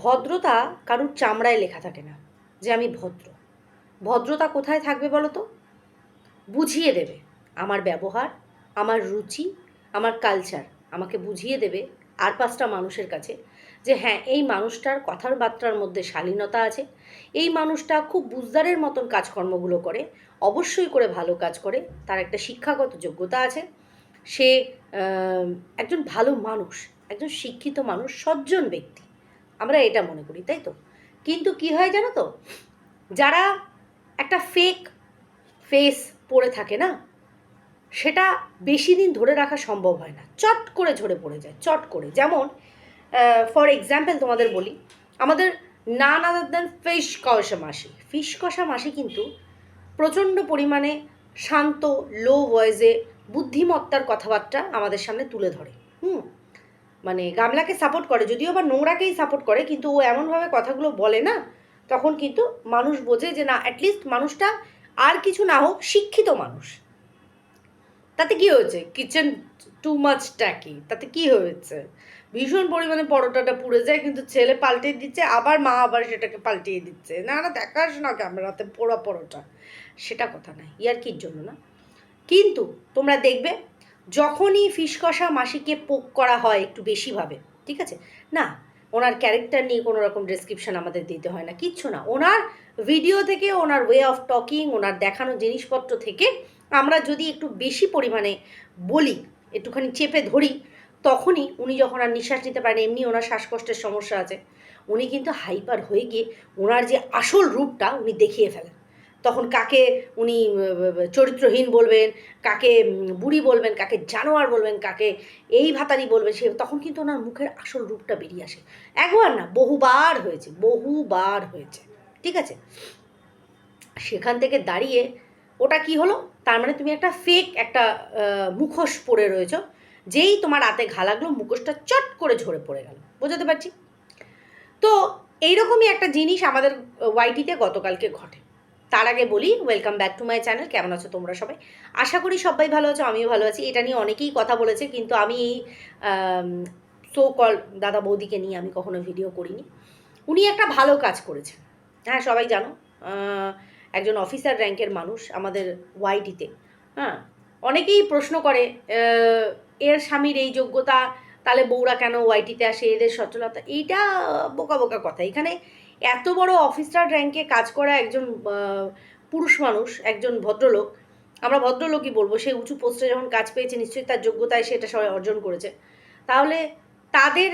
ভদ্রতা কারুর চামড়ায় লেখা থাকে না, যে আমি ভদ্র। ভদ্রতা কোথায় থাকবে বলো তো? বুঝিয়ে দেবে আমার ব্যবহার, আমার রুচি, আমার কালচার আমাকে বুঝিয়ে দেবে আর পাঁচটা মানুষের কাছে যে হ্যাঁ এই মানুষটার কথার বার্তার মধ্যে শালীনতা আছে, এই মানুষটা খুব বুঝদারের মতন কাজকর্মগুলো করে, অবশ্যই করে ভালো কাজ করে, তার একটা শিক্ষাগত যোগ্যতা আছে। সে একজন ভালো মানুষ, একজন শিক্ষিত মানুষ, সজ্জন ব্যক্তি। আমরা এটা মনে করি, তাই তো? কিন্তু কি হয় জানো তো? যারা একটা ফেক ফেস পরে থাকে না, সেটা বেশি দিন ধরে রাখা সম্ভব হয় না। চট করে ঝরে পড়ে যায়, চট করে। যেমন ফর এক্সাম্পল তোমাদের বলি, আমাদের নান আদার দেন ফিশ কষা মাসি। ফিশ কষা মাসি কিন্তু প্রচণ্ড পরিমাণে শান্ত লো ভয়েসে বুদ্ধিমত্তার কথাবার্তা আমাদের সামনে তুলে ধরে। হুম? মানে গামলাকে সাপোর্ট করে, যদিও বা নোংরাকেই সাপোর্ট করে, কিন্তু ও এমনভাবে কথাগুলো বলে না, তখন কিন্তু মানুষ বোঝে যে না অ্যাটলিস্ট মানুষটা আর কিছু না হোক শিক্ষিত মানুষ। তাতে কি হয়েছে? কিচেন টু মাচ ট্যাকি তাতে কি হয়েছে? ভীষণ পরিমাণে পরোটাটা পুড়ে যায়, কিন্তু ছেলে পাল্টিয়ে দিচ্ছে, আবার মা আবার সেটাকে পাল্টিয়ে দিচ্ছে। না না, দেখাস না ক্যামেরাতে পোড়া পরোটা। সেটা কথা নাই ইয়ার কির জন্য না। কিন্তু তোমরা দেখবে যখনই ফিস কষা মাসিকে পোক করা হয় একটু বেশিভাবে ঠিক আছে? না, ওনার ক্যারেক্টার নিয়ে কোনো রকম ডেসক্রিপশন আমাদের দিতে হয় না, কিচ্ছু না। ওনার ভিডিও থেকে, ওনার ওয়ে অফ টকিং ওনার দেখানো জিনিসপত্র থেকে আমরা যদি একটু বেশি পরিমাণে বলি, একটুখানি চেপে ধরি, তখনই উনি যখন আর নিঃশ্বাস নিতে পারেন, এমনি ওনার শ্বাসকষ্টের সমস্যা আছে, উনি কিন্তু হাইপার হয়ে গিয়ে ওনার যে আসল রূপটা উনি দেখিয়ে ফেলেন। তখন কাকে উনি চরিত্রহীন বলবেন, কাকে বুড়ি বলবেন, কাকে জানোয়ার বলবেন, কাকে এই ভাতারি বলবেন, সে তখন কিন্তু ওনার মুখের আসল রূপটা বেরিয়ে আসে। একবার না, বহুবার হয়েছে বহুবার হয়েছে, ঠিক আছে? সেখান থেকে দাঁড়িয়ে ওটা কি হলো? তার মানে তুমি একটা ফেক একটা মুখোশ পরে রয়েছো, যেই তোমার রাতে ঘা লাগল, মুখোশটা চট করে ঝরে পড়ে গেল, বোঝাতে পারছি? তো এইরকমই একটা জিনিস আমাদের ওয়াইটিতে গতকালকে ঘটে। তার আগে বলি welcome back to my channel কেমন আছো তোমরা সবাই? আশা করি সবাই ভালো আছো, আমিও ভালো আছি। এটা নিয়ে অনেকেই কথা বলেছে, কিন্তু আমি এই সো কল দাদা বৌদিকে নিয়ে আমি কখনো ভিডিও করিনি। উনি একটা ভালো কাজ করেছেন। হ্যাঁ সবাই জানো একজন অফিসার র্যাঙ্কের মানুষ আমাদের ওয়াইটিতে হ্যাঁ অনেকেই প্রশ্ন করে এর স্বামীর এই যোগ্যতা, তাহলে বউরা কেন ওয়াইটিতে আসে, এদের সচলতা এইটা বোকা বোকা কথা। এখানে এত বড় অফিসার র্যাঙ্কে কাজ করা একজন পুরুষ মানুষ, একজন ভদ্রলোক, আমরা ভদ্রলোকই বলব সেই উঁচু পোস্টে যখন কাজ পেয়েছে, নিশ্চয়ই তার যোগ্যতায় সেটা সবাই অর্জন করেছে। তাহলে তাদের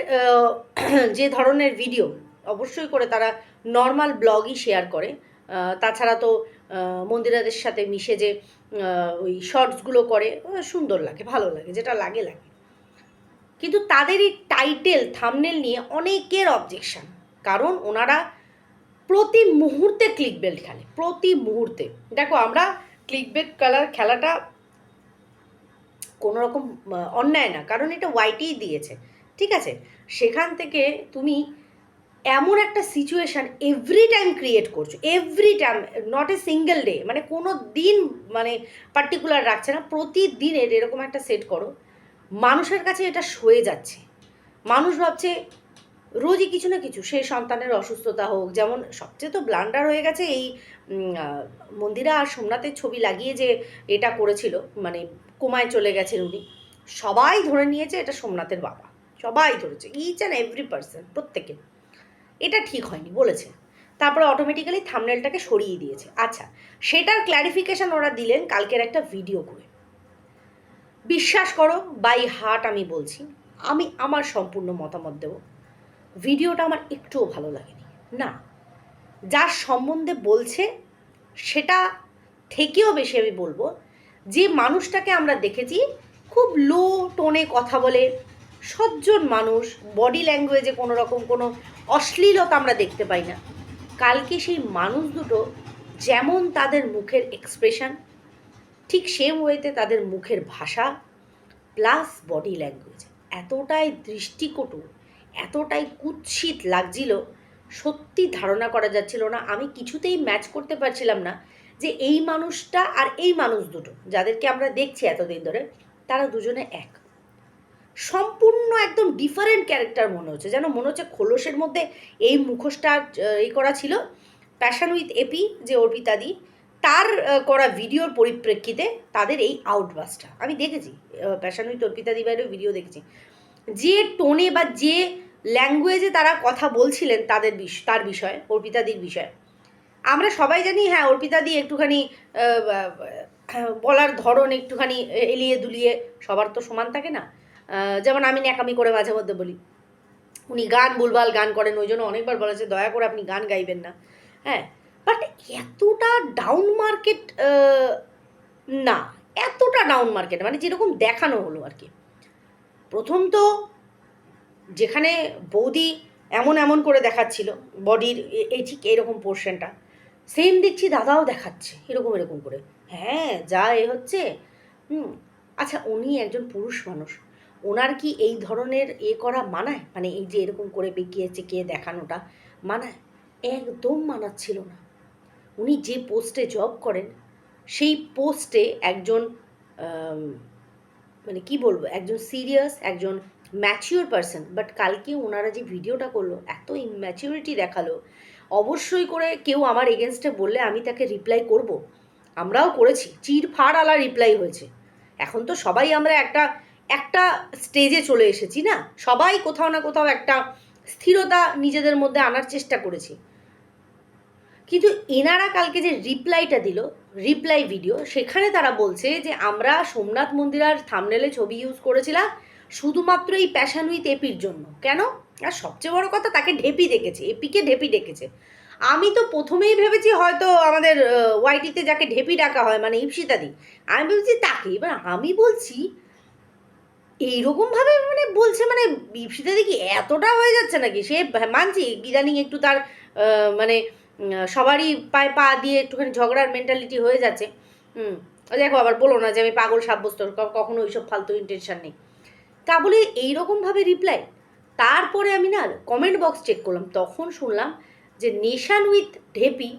যে ধরনের ভিডিও অবশ্যই করে তারা নর্মাল ব্লগই শেয়ার করে। তাছাড়া তো মন্দিরাদের সাথে মিশে যে ওই শর্টসগুলো করে সুন্দর লাগে, ভালো লাগে, যেটা লাগে লাগে। কিন্তু তাদের এই টাইটেল থামনেল নিয়ে অনেকের অবজেকশন কারণ ওনারা প্রতি মুহূর্তে ক্লিক বেল্ট খেলে, প্রতি মুহূর্তে। দেখো, আমরা ক্লিক বেল্ট কালার খেলাটা কোনো রকম অন্যায় না, কারণ এটা ওয়াইটেই দিয়েছে, ঠিক আছে? সেখান থেকে তুমি এমন একটা সিচুয়েশান এভরি টাইম ক্রিয়েট করছ every time not a single day মানে কোনো দিন মানে পার্টিকুলার রাখছে না, প্রতিদিনের এরকম একটা সেট করো, মানুষের কাছে এটা সয়ে যাচ্ছে। মানুষ ভাবছে রোজই কিছু না কিছু সে সন্তানের অসুস্থতা হোক, যেমন সবচেয়ে তো ব্লান্ডার হয়ে গেছে এই মন্দিরা আর সোমনাথের ছবি লাগিয়ে যে এটা করেছিল মানে কোমায় চলে গেছেন উনি, সবাই ধরে নিয়েছে এটা সোমনাথের বাবা, সবাই ধরেছে ইচ অ্যান্ড এভরি পার্সন প্রত্যেকে। এটা ঠিক হয়নি, বলেছে। তারপরে অটোমেটিক্যালি থামনেলটাকে সরিয়ে দিয়েছে। আচ্ছা সেটার ক্ল্যারিফিকেশন ওরা দিলেন কালকের একটা ভিডিও করে। বিশ্বাস করো বাই হার্ট আমি বলছি, আমি আমার সম্পূর্ণ মতামত দেব। ভিডিওটা আমার একটুও ভালো লাগেনি। না যার সম্বন্ধে বলছে, সেটা থেকেও বেশি আমি বলব, যে মানুষটাকে আমরা দেখেছি, খুব লো টোনে কথা বলে, সজ্জন মানুষ বডি ল্যাঙ্গুয়েজে কোনো রকম কোনো অশ্লীলতা আমরা দেখতে পাই না। কালকে সেই মানুষ দুটো যেমন তাদের মুখের এক্সপ্রেশন ঠিক সেম ওয়েতে তাদের মুখের ভাষা প্লাস বডি ল্যাঙ্গুয়েজ এতটাই দৃষ্টিকটু এতটাই কুৎসিত লাগছিল, সত্যি ধারণা করা যাচ্ছিল না। আমি কিছুতেই ম্যাচ করতে পারছিলাম না যে এই মানুষটা আর এই মানুষ দুটো, যাদেরকে আমরা দেখছি এতদিন ধরে, তারা দুজনে এক। সম্পূর্ণ একদম ডিফারেন্ট ক্যারেক্টার মনে হচ্ছে, যেন মনে হচ্ছে খোলসের মধ্যে এই মুখোশটা এই করা ছিল। প্যাশন উইথ এপি যে অর্পিতাদি তার করা ভিডিওর পরিপ্রেক্ষিতে তাদের এই আউটবাসটা আমি দেখেছি প্যাশন উইথ অর্পিতাদি বাইরেও ভিডিও দেখেছি। যে টোনে বা যে ল্যাঙ্গুয়েজে তারা কথা বলছিলেন তাদের বিষ, তার বিষয়ে, অর্পিতাদির বিষয়ে। আমরা সবাই জানি হ্যাঁ অর্পিতাদি একটুখানি বলার ধরন একটুখানি এলিয়ে দুলিয়ে, সবার তো সমান থাকে না। যেমন আমি ন্যাকামি করে মাঝে মধ্যে বলি। উনি গান বুলবাল গান করেন, ওই জন্য অনেকবার বলেছে, দয়া করে আপনি গান গাইবেন না। হ্যাঁ বাট এতটা ডাউন মার্কেট না, এতটা ডাউন মার্কেট মানে যেরকম দেখানো হলো আর কি। প্রথম তো যেখানে বৌদি এমন এমন করে দেখাচ্ছিল, বডির এই ঠিক এরকম পোর্শনটা সেম দেখছি দাদাও দেখাচ্ছে, এরকম এরকম করে। হ্যাঁ যা এ হচ্ছে। হুম আচ্ছা উনি একজন পুরুষ মানুষ। ওনার কি এই ধরনের এ করা মানায়? মানে এই যে এরকম করে বেঁকিয়ে চেকিয়ে দেখানোটা মানায়? একদম মানাচ্ছিল না। উনি যে পোস্টে জব করেন, সেই পোস্টে একজন মানে কি বলব, একজন সিরিয়াস একজন ম্যাচিওর পারসন বাট কালকে ওনারা যে ভিডিওটা করল, এত ইম্যাচিউরিটি দেখাল, অবশ্যই করে কেউ আমার এগেনস্টে বললে আমি তাকে রিপ্লাই করব। আমরাও করেছি, চির ফাড় আলা রিপ্লাই হয়েছে। এখন তো সবাই আমরা একটা একটা স্টেজে চলে এসেছি না? সবাই কোথাও না কোথাও একটা স্থিরতা নিজেদের মধ্যে আনার চেষ্টা করেছি। কিন্তু এনারা কালকে যে রিপ্লাইটা দিল রিপ্লাই ভিডিও সেখানে তারা বলছে যে, আমরা সোমনাথ মন্দিরার থামনেলে ছবি ইউজ করেছিলাম শুধুমাত্র এই প্যাশন উইথ এপির জন্য। কেন? আর সবচেয়ে বড় কথা, তাকে ঢেপি ডেকেছে এপিকে ঢেপি ডেকেছে। আমি তো প্রথমেই ভেবেছি হয়তো আমাদের ওয়াইটিতে যাকে ঢেপি ডাকা হয় মানে ইপসিতাদি আমি ভেবেছি তাকে। এবার আমি বলছি এইরকমভাবে মানে বলছে মানে ইপসিতাদি কি এতটা হয়ে যাচ্ছে নাকি? সে মানছি, ইদানিং একটু তার মানে সবারই পায়ে পা দিয়ে একটুখানি ঝগড়ার মেন্টালিটি হয়ে যাচ্ছে। হুম, দেখো আবার বলো না যে আমি পাগল, সাব্যস্ত কখনো ওইসব ফালতু ইন্টেনশন নেই। তা বলে এইরকমভাবে রিপ্লাই তারপরে আমি না কমেন্ট বক্স চেক করলাম, তখন শুনলাম যে নেশান উইথ ঢেপি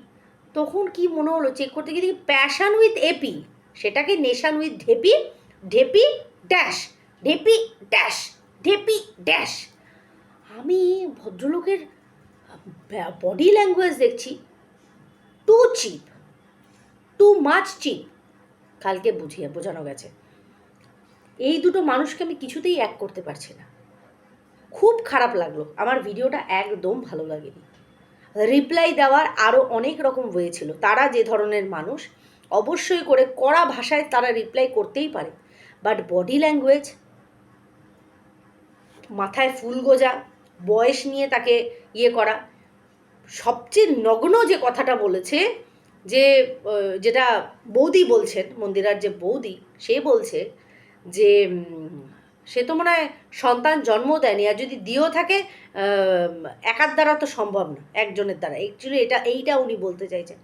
তখন কি মনে হলো চেক করতে গিয়ে দেখি প্যাশন উইথ এপি সেটাকে নেশান উইথ ঢেপি ঢেপি ড্যাশ ঢেপি ড্যাশ ঢেপি ড্যাশ আমি ভদ্রলোকের বডি ল্যাঙ্গুয়েজ দেখছি too cheap too much cheap কালকে বুঝিয়ে, বোঝানো গেছে। এই দুটো মানুষকে আমি কিছুতেই এক করতে পারছি না। খুব খারাপ লাগল। আমার ভিডিওটা একদম ভালো লাগেনি। রিপ্লাই দেওয়ার আরও অনেক রকম ওয়ে ছিল। তারা যে ধরনের মানুষ, অবশ্যই করে কড়া ভাষায় তারা রিপ্লাই করতেই পারে। বাট বডি ল্যাঙ্গুয়েজ মাথায় ফুল গোজা, বয়স নিয়ে তাকে ইয়ে করা সবচেয়ে নগ্ন যে কথাটা বলেছে, যে যেটা বৌদি বলছেন, মন্দিরার যে বৌদি, সে বলছে যে সে তো মনে হয় সন্তান জন্ম দেয়নি, আর যদি দিয়েও থাকে একার দ্বারা তো সম্ভব না, একজনের দ্বারা। অ্যাকচুয়ালি এটা, এইটা উনি বলতে চাইছেন।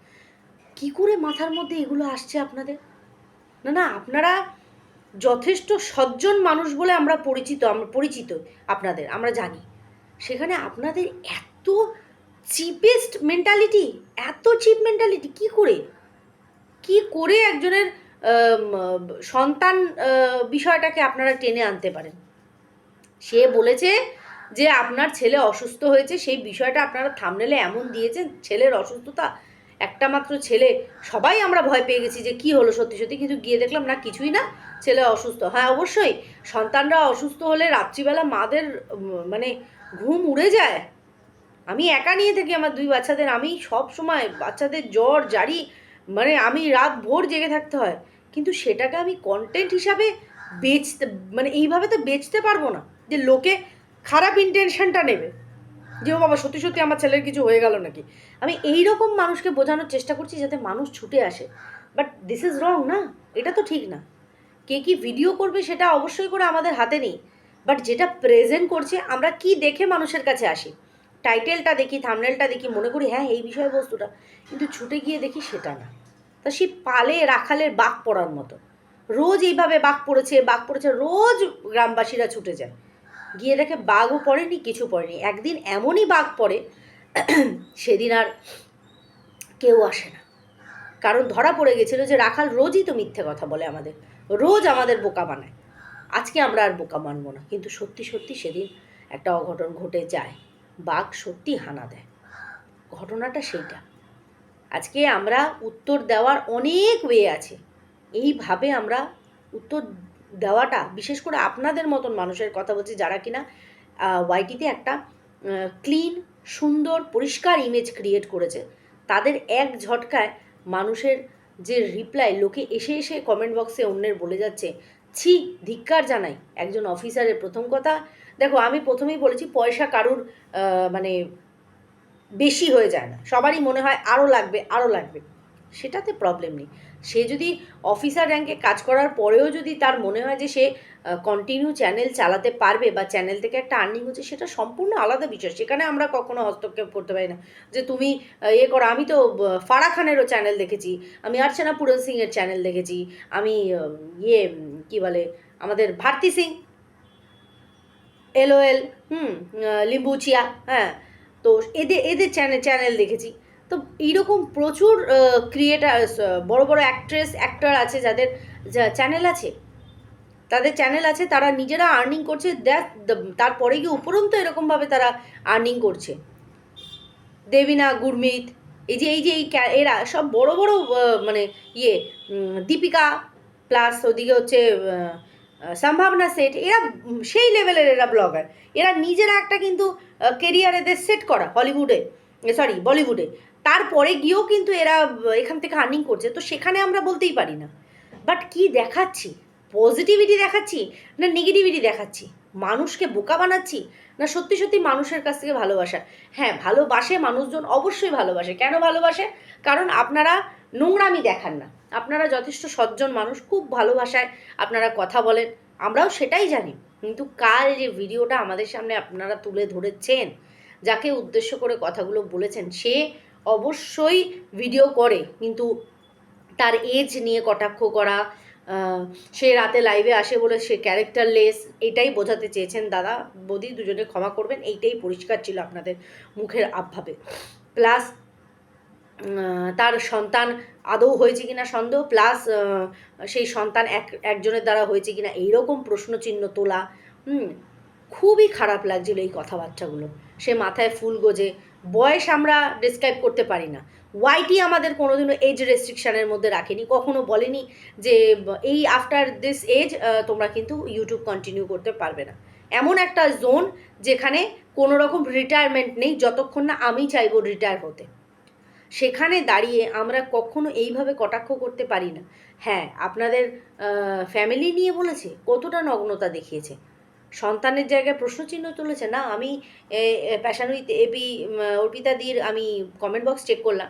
কি করে মাথার মধ্যে এগুলো আসছে আপনাদের? না না, আপনারা যথেষ্ট সজ্জন মানুষ বলে আমরা পরিচিত আমরা পরিচিত আপনাদের, আমরা জানি। সেখানে আপনাদের এত চিপেস্ট মেন্টালিটি এত চিপ মেন্টালিটি কি করে? কি করে একজনের সন্তান বিষয়টাকে আপনারা টেনে আনতে পারেন? সে বলেছে যে আপনার ছেলে অসুস্থ হয়েছে, সেই বিষয়টা আপনারা থামনেলে এমন দিয়েছেন, ছেলের অসুস্থতা, একটা মাত্র ছেলে, সবাই আমরা ভয় পেয়ে গেছি যে কি হলো সত্যি সত্যি, কিন্তু গিয়ে দেখলাম না, কিছুই না, ছেলে অসুস্থ। হ্যাঁ অবশ্যই, সন্তানরা অসুস্থ হলে রাত্রিবেলা মাদের মানে ঘুম উড়ে যায়। আমি একা নিয়ে থাকি আমার দুই বাচ্চাদের। আমি সব সময় বাচ্চাদের জ্বর, জারি মানে আমি রাত ভোর জেগে থাকতে হয়। কিন্তু সেটাকে আমি কন্টেন্ট হিসাবে বেচতে মানে এইভাবে তো বেচতে পারব না যে লোকে খারাপ ইন্টেনশনটা নেবে। যে, ও বাবা, সত্যি সত্যি আমার ছেলের কিছু হয়ে গেল নাকি? আমি এই রকম মানুষকে বোঝানোর চেষ্টা করছি যাতে মানুষ ছুটে আসে। বাট দিস ইজ রং না? এটা তো ঠিক না। কে কি ভিডিও করবে সেটা অবশ্যই করে আমাদের হাতে নেই। বাট যেটা প্রেজেন্ট করছে, আমরা কি দেখে মানুষের কাছে আসি? টাইটেলটা দেখি, থামনেলটা দেখি, মনে করি হ্যাঁ এই বিষয়বস্তুটা। কিন্তু ছুটে গিয়ে দেখি সেটা না। তা সেই পালে রাখালের বাঘ পড়ার মতো। রোজ এইভাবে বাঘ পড়েছে বাঘ পড়েছে, রোজ গ্রামবাসীরা ছুটে যায়। গিয়ে দেখে বাঘও পড়েনি, কিছু পড়েনি। একদিন এমনই বাঘ পড়ে, সেদিন আর কেউ আসে না। কারণ ধরা পড়ে গেছিল যে রাখাল রোজই তো মিথ্যে কথা বলে আমাদের। রোজ আমাদের বোকা বানায়। আজকে আমরা আর বোকা মানবো না। কিন্তু সত্যি সত্যি সেদিন একটা অঘটন ঘটে যায়। বাঘ সত্যি হানা দেয়। ঘটনাটা সেইটা। আজকে আমরা উত্তর দেওয়ার অনেক ওয়ে আছে। এইভাবে আমরা উত্তর দেওয়াটা, বিশেষ করে আপনাদের মতন মানুষের কথা বলছি যারা কিনা ওয়াইটিতে একটা ক্লিন সুন্দর, পরিষ্কার ইমেজ ক্রিয়েট করেছে, তাদের এক ঝটকায় মানুষের যে রিপ্লাই লোকে এসে এসে কমেন্ট বক্সে অন্যের বলে যাচ্ছে, ছি, ধিক্কার জানাই, একজন অফিসারের প্রথম কথা দেখো, আমি প্রথমেই বলেছি পয়সা কারুর মানে বেশি হয়ে যায় না। সবারই মনে হয় আরও লাগবে আরও লাগবে। সেটাতে প্রবলেম নেই। সে যদি অফিসার র্যাঙ্কে কাজ করার পরেও যদি তার মনে হয় যে সে কন্টিনিউ চ্যানেল চালাতে পারবে বা চ্যানেল থেকে একটা আর্নিং হচ্ছে, সেটা সম্পূর্ণ আলাদা বিষয়। সেখানে আমরা কখনো হস্তক্ষেপ করতে পারি না। যে তুমি ইয়ে করো, আমি তো ফারা খানেরও চ্যানেল দেখেছি, আমি অর্চনা পুরন সিংয়ের চ্যানেল দেখেছি, আমি ইয়ে কি বলে, আমাদের ভারতী সিং এলওএল, হুম লিম্বুচিয়া হ্যাঁ তো এদের এদের চ্যানেল চ্যানেল দেখেছি। তো এইরকম প্রচুর ক্রিয়েটার বড় বড় অ্যাক্ট্রেস অ্যাক্টর আছে যাদের চ্যানেল আছে। তাদের চ্যানেল আছে, তারা নিজেরা আর্নিং করছে, দেখ তারপরে গিয়ে উপরন্ত এরকমভাবে তারা আর্নিং করছে। দেবিনা, গুরমিত, এই যে এই যে, এই এরা সব বড় বড় মানে ইয়ে দীপিকা প্লাস ওদিকে হচ্ছে সম্ভাবনা সেট এরা সেই লেভেলের এরা ব্লগার এরা নিজেরা একটা কিন্তু কেরিয়ার এদের সেট করা হলিউডে সরি বলিউডে তারপরে গিয়েও কিন্তু এরা এখান থেকে আর্নিং করছে। তো সেখানে আমরা বলতেই পারি না। বাট কি দেখাচ্ছি? পজিটিভিটি দেখাচ্ছি না নেগেটিভিটি দেখাচ্ছি? মানুষকে বোকা বানাচ্ছি না সত্যি সত্যি মানুষের কাছ থেকে ভালোবাসা? হ্যাঁ ভালোবাসে মানুষজন অবশ্যই ভালোবাসে। কেন ভালোবাসে? কারণ আপনারা নোংরামি দেখান না। আপনারা যথেষ্ট সজ্জন মানুষ, খুব ভালোবাসায় আপনারা কথা বলেন, আমরাও সেটাই জানি। কিন্তু কাল যে ভিডিওটা আমাদের সামনে আপনারা তুলে ধরেছেন, যাকে উদ্দেশ্য করে কথাগুলো বলেছেন, সে অবশ্যই ভিডিও করে, কিন্তু তার এজ নিয়ে কটাক্ষ করা সে রাতে লাইভে আসে বলে সে ক্যারেক্টারলেস এটাই বোঝাতে চেয়েছেন। দাদা, বৌদি দুজনে ক্ষমা করবেন, এইটাই পরিষ্কার ছিল আপনাদের মুখের আবভাবে। প্লাস তার সন্তান আদৌ হয়েছে কিনা সন্দেহ প্লাস সেই সন্তান এক, একজনের দ্বারা হয়েছে কিনা এইরকম প্রশ্নচিহ্ন তোলা, হুম, খুবই খারাপ লাগছিল এই কথাবার্তাগুলো। সে মাথায় ফুল গোজে, বয়স আমরা ডিসক্রাইব করতে পারি না। ওয়াইটি আমাদের কোনোদিনও এজ রেস্ট্রিকশানের মধ্যে রাখেনি, কখনো বলেনি যে, এই আফটার দিস এজ তোমরা কিন্তু ইউটিউব কন্টিনিউ করতে পারবে না। এমন একটা জোন যেখানে কোনো রকম রিটায়ারমেন্ট নেই, যতক্ষণ না আমি চাইব রিটায়ার হতে। সেখানে দাঁড়িয়ে আমরা কখনো এইভাবে কটাক্ষ করতে পারি না। হ্যাঁ আপনাদের ফ্যামিলি নিয়ে বলেছে, কতটা নগ্নতা দেখিয়েছে। সন্তানের জায়গায় প্রশ্নচিহ্ন তুলেছে, না, আমি প্যাশানুইতে এপি অর্পিতা দির, আমি কমেন্ট বক্স চেক করলাম।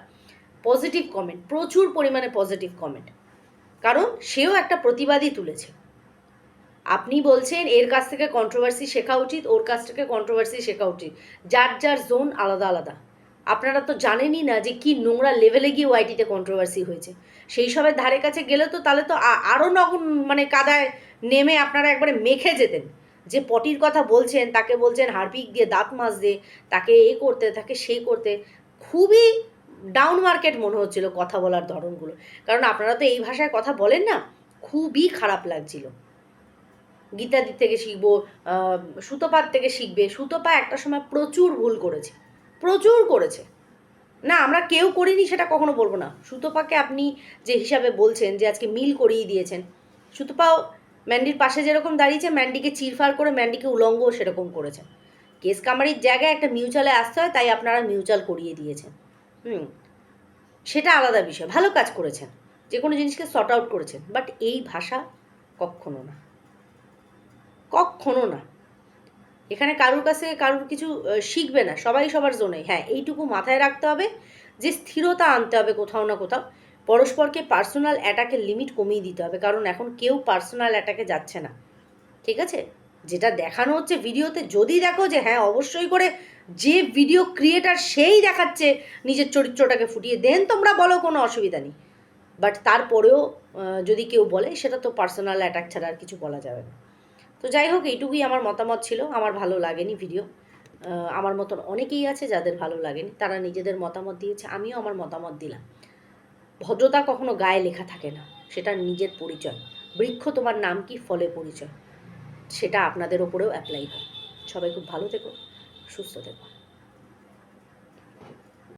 পজিটিভ কমেন্ট প্রচুর পরিমাণে পজিটিভ কমেন্ট কারণ সেও একটা প্রতিবাদী তুলেছে। আপনি বলছেন, এর কাছ থেকে কন্ট্রোভার্সি শেখা উচিত, ওর কাছ থেকে কন্ট্রোভার্সি শেখা উচিত। যার যার জোন আলাদা আলাদা। আপনারা তো জানেনই না যে কি নোংরা লেভেলে গিয়ে ওয়াইটিতে কন্ট্রোভার্সি হয়েছে। সেই সবের ধারে কাছে গেলে তো তাহলে তো আরও নগুন মানে কাদায় নেমে আপনারা একবারে মেখে যেতেন। যে পটির কথা বলছেন তাকে বলছেন হারপিক দিয়ে দাঁত মাছ দিয়ে তাকে এ করতে তাকে সেই করতে খুবই ডাউন মার্কেট মনে হচ্ছিল কথা বলার ধরনগুলো। কারণ আপনারা তো এই ভাষায় কথা বলেন না খুবই খারাপ লাগছিল। গীতাদি থেকে শিখব আহ, সুতোপার থেকে শিখবে সুতোপা একটা সময় প্রচুর ভুল করেছে। প্রচুর করেছে। না, আমরা কেউ করিনি সেটা কখনো বলব না। সুতোপাকে আপনি যে হিসাবে বলছেন যে আজকে মিল করিয়ে দিয়েছেন, সুতোপাও ম্যান্ডির পাশে যেরকম দাঁড়িয়েছে, ম্যান্ডিকে চিরফার করে ম্যান্ডিকে উলঙ্গ সেরকম করেছেন কেস কামারির জায়গায় একটা মিউচুয়ালে আসতে হয়, তাই আপনারা মিউচুয়াল করিয়ে দিয়েছেন। হুম, সেটা আলাদা বিষয়। ভালো কাজ করেছেন, যে কোনো জিনিসকে সর্ট আউট করেছেন বাট এই ভাষা কখনো না। কখনো না। এখানে কারুর কাছে কারুর কিছু শিখবে না, সবাই সবার জোনে হ্যাঁ এইটুকু মাথায় রাখতে হবে যে স্থিরতা আনতে হবে কোথাও না কোথাও। পরস্পরকে পার্সোনাল অ্যাটাকের লিমিট কমিয়ে দিতে হবে, কারণ এখন কেউ পার্সোনাল অ্যাটাকে যাচ্ছে না। ঠিক আছে? যেটা দেখানো হচ্ছে ভিডিওতে, যদি দেখো যে হ্যাঁ অবশ্যই করে যে ভিডিও ক্রিয়েটার সেই দেখাচ্ছে নিজের চরিত্রটাকে ফুটিয়ে দেন তোমরা বলো কোনো অসুবিধা নেই। বাট তারপরেও যদি কেউ বলে, সেটা তো পার্সোনাল অ্যাটাক ছাড়া আর কিছু বলা যাবে না। তো যাই হোক, এইটুকুই আমার মতামত ছিল। আমার ভালো লাগেনি ভিডিও আমার মতন অনেকেই আছে যাদের ভালো লাগেনি। তারা নিজেদের মতামত দিয়েছে, আমিও আমার মতামত দিলাম। ভদ্রতা কখনো গায়ে লেখা থাকে না, সেটা নিজের পরিচয়। বৃক্ষ তোমার নাম কি, ফলে পরিচয়। সেটা আপনাদের ওপরেও অ্যাপ্লাই হয়। সবাই খুব ভালো থেকো, সুস্থ থেকো।